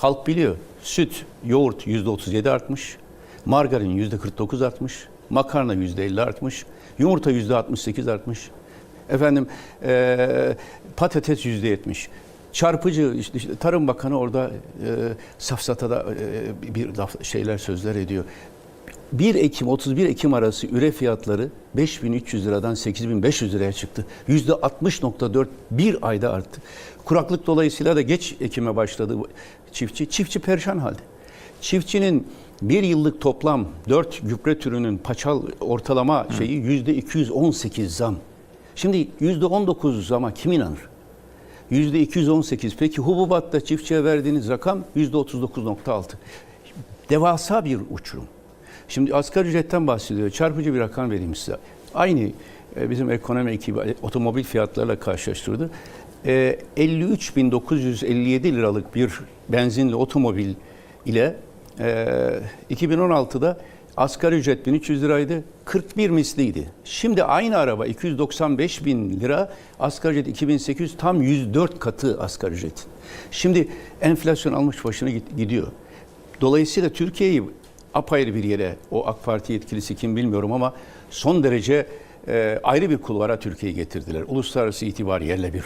halk biliyor. Süt, yoğurt %37 artmış. Margarin %49 artmış. Makarna %50 artmış. Yumurta %68 artmış. Efendim eee, patates %70. Çarpıcı işte, işte Tarım Bakanı orada e, safsatada e, bir laf, şeyler sözler ediyor. 1 Ekim 31 Ekim arası üre fiyatları 5300 liradan 8500 liraya çıktı. %60.4 bir ayda arttı. Kuraklık dolayısıyla da geç Ekim'e başladı çiftçi. Çiftçi perişan halde. Çiftçinin bir yıllık toplam 4 gübre türünün paçal ortalama şeyi %218 zam. Şimdi %19 zama kim inanır? %218. Peki hububatta çiftçiye verdiğiniz rakam %39.6. Devasa bir uçurum. Şimdi asgari ücretten bahsediyor. Çarpıcı bir rakam vereyim size. Aynı e, bizim ekonomi ekibi e, otomobil fiyatlarıyla karşılaştırdı. E, 53.957 liralık bir benzinli otomobil ile e, 2016'da asgari ücret 1300 liraydı. 41 misliydi. Şimdi aynı araba 295 bin lira, asgari ücret 2800 tam 104 katı asgari ücret. Şimdi enflasyon almış başını git- gidiyor. Dolayısıyla Türkiye'yi apayrı bir yere, o AK Parti yetkilisi kim bilmiyorum ama son derece e, ayrı bir kulvara Türkiye'yi getirdiler. Uluslararası itibar yerle bir.